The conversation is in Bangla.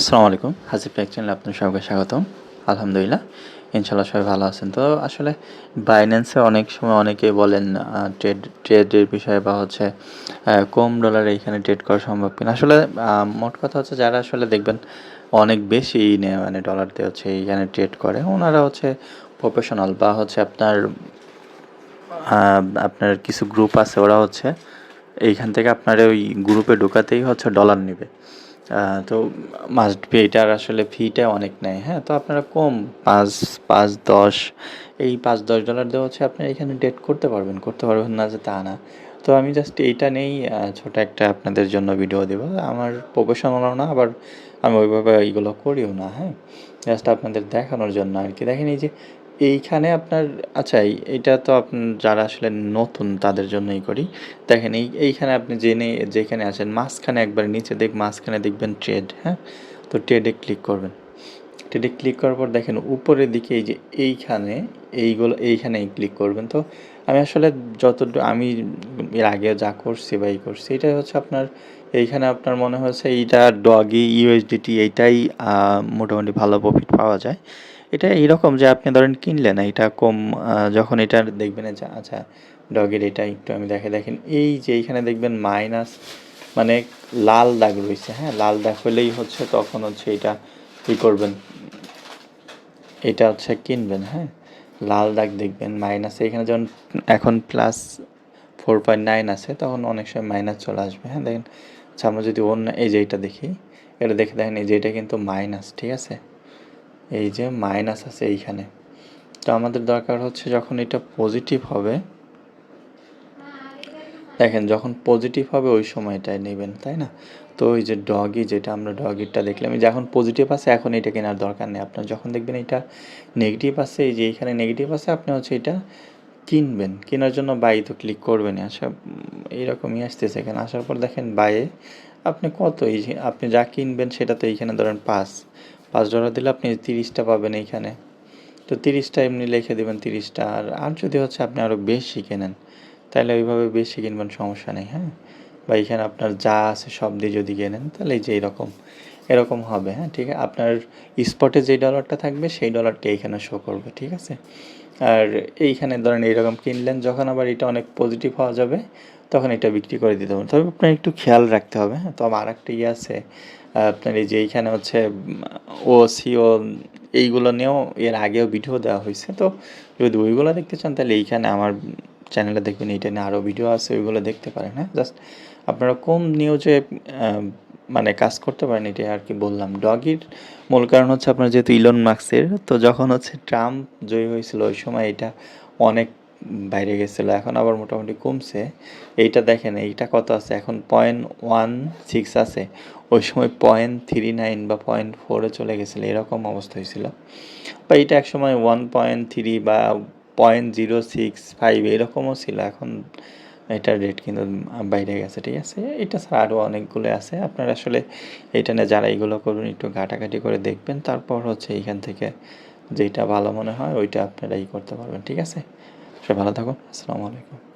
আসসালামু আলাইকুম। হাসিব টেক চ্যানেলে আপনার সবাইকে স্বাগতম। আলহামদুলিল্লাহ ইনশাল্লাহ সবাই ভালো আছেন। তো আসলে বাইন্যান্সে অনেক সময় অনেকেই বলেন ট্রেড ট্রেডের বিষয়ে বা হচ্ছে কম ডলারে এখানে ট্রেড করা সম্ভব কিনা। আসলে মোট কথা হচ্ছে যারা আসলে দেখবেন অনেক বেশি মানে ডলার দিয়ে হচ্ছে এইখানে ট্রেড করে, ওনারা হচ্ছে প্রফেশনাল বা হচ্ছে আপনার আপনার কিছু গ্রুপ আছে, ওরা হচ্ছে এইখান থেকে আপনার ওই গ্রুপে ঢোকাতেই হচ্ছে ডলার নেবে। তো মাস্ট বি এটার আসলে ফিটা অনেক নেয় হ্যাঁ? তো আপনারা কম, পাঁচ পাঁচ, দশ, এই পাঁচ, দশ ডলার দেওয়া হচ্ছে, আপনি এখানে ডেট করতে পারবেন করতে পারবেন না যে তা না। তো আমি জাস্ট এইটা নেই ছোট একটা আপনাদের জন্য ভিডিও দেবো। আমার প্রফেশনালও না, আবার আমি ওইভাবে এইগুলো করিও না হ্যাঁ? জাস্ট আপনাদের দেখানোর জন্য আর কি। দেখেন এই যে এইখানে আপনার আচ্ছা এইটা তো আপনার যারা আসলে নতুন তাদের জন্যই করি। দেখেন, এই, এইখানে আপনি জেনে, যেখানে আছেন, মাঝখানে একবার নিচে দেখ, মাঝখানে দেখবেন ট্রেড হ্যাঁ? তো ট্রেডে ক্লিক করবেন। ট্রেডে ক্লিক করার পর দেখেন, উপরের দিকে এই যে এইখানে, এইগুলো, এইখানেই ক্লিক করবেন। তো আমি আসলে যতটুকু, আমি এর আগে যা করছি বা এই করছি এটা হচ্ছে আপনার, এইখানে আপনার মনে হচ্ছে এইটা ডগি ইউএসডিটি এইটাই মোটামুটি ভালো প্রফিট পাওয়া যায়। এটা এইরকম যে আপনি ধরেন কিনলেন, এটা কম যখন এটা দেখবেন যে আচ্ছা ডগের এটা একটু আমি দেখে দেখেন। এই যে এইখানে দেখবেন মাইনাস মানে লাল দাগ রয়েছে হ্যাঁ? লাল দাগ হলেই হচ্ছে তখন হচ্ছে এটা ই করবেন। এটা হচ্ছে কিনবেন হ্যাঁ? লাল দাগ দেখবেন, মাইনাস, এখানে যখন এখন প্লাস ফোর পয়েন্ট নাইন আছে, তখন অনেক সময় মাইনাস চলে আসবে হ্যাঁ? দেখেন আচ্ছা আমরা যদি অন্য, এই যে এটা দেখি, এটা দেখে দেখেন, এই যে এটা কিন্তু মাইনাস ঠিক আছে? এই যে মাইনাস আছে এইখানে। তো আমাদের দরকার হচ্ছে যখন এটা পজিটিভ হবে দেখেন যখন পজিটিভ হবে ওই সময়টায় নেবেন তাই না? তো ওই যে ডগি যেটা আমরা ডগিটা দেখলাম এই যে এখন পজিটিভ আছে এখন এটা কেনার দরকার নেই। আপনার যখন দেখবেন এটা নেগেটিভ আছে এই যে এখানে নেগেটিভ আছে আপনি হচ্ছে এটা কিনবেন। কেনার জন্য বাই তো ক্লিক করবেন আচ্ছা উম, এইরকমই আসতেছে এখানে। আসার পর দেখেন বাইয়ে আপনি কত এই আপনি যা কিনবেন সেটা তো এইখানে ধরেন পাঁচ। পাঁচ ডলার দিলে আপনি তিরিশটা পাবেন এইখানে। তো তিরিশটা এমনি লিখে দেবেন তিরিশটা। আর আর যদি হচ্ছে আপনি আরও বেশি কেনেন, তাহলে ওইভাবে বেশি কিনবেন সমস্যা নেই হ্যাঁ? বা এখানে আপনার যা আছে সব দিয়ে যদি কেনেন, তাহলে এই যে এরকম এরকম হবে হ্যাঁ? ঠিক আছে? আপনার স্পটে যে ডলারটা থাকবে, সেই ডলারটা এইখানে শো করবে, ঠিক আছে? আর এইখানে ধরেন এইরকম কিনলেন, যখন আবার এটা অনেক পজিটিভ হওয়া যাবে, তখন এটা বিক্রি করে দিতে হবে। তবে আপনার একটু খেয়াল রাখতে হবে হ্যাঁ? তো আর একটা ইয়ে আছে আপনার এই যে এইখানে হচ্ছে, ও সিও এইগুলো নিয়েও এর আগেও ভিডিও দেওয়া হয়েছে। তো যদি ওইগুলো দেখতে চান, তাহলে এইখানে আমার চ্যানেলে দেখবেন, এইটা নিয়ে আরও ভিডিও আছে, ওইগুলো দেখতে পারেন হ্যাঁ? জাস্ট আপনারা কম নিউজে মানে কাজ করতে পারেন এটা আর কি বললাম। ডগির মূল কারণ হচ্ছে আপনার যেহেতু ইলন মার্কসের তো যখন হচ্ছে ট্রাম্প জয়ী হয়েছিল, ওই সময় এটা অনেক বাইরে গেছিল, এখন আবার মোটামুটি কমছে। এইটা দেখেন, এইটা কত আছে? এখন পয়েন্ট ওয়ান সিক্স আছে। ওই সময় পয়েন্ট থ্রি নাইন বা পয়েন্ট ফোরে চলে গেছিল, এরকম অবস্থা হয়েছিল। বা এটা এক সময় ওয়ান পয়েন্ট থ্রি বা পয়েন্ট জিরো সিক্স ফাইভ এরকমও ছিল, এখন এটার রেট কিন্তু বাইরে গেছে, ঠিক আছে? এটা ছাড়া আরও অনেকগুলো আছে। আপনারা আসলে এটা নিয়ে যারা এগুলো করুন, একটু ঘাটাঘাটি করে দেখবেন। তারপর হচ্ছে এইখান থেকে যেটা ভালো মনে হয়, ওইটা আপনারা ই করতে পারবেন, ঠিক আছে? সে ভালো থাকো। আসসালামু আলাইকুম।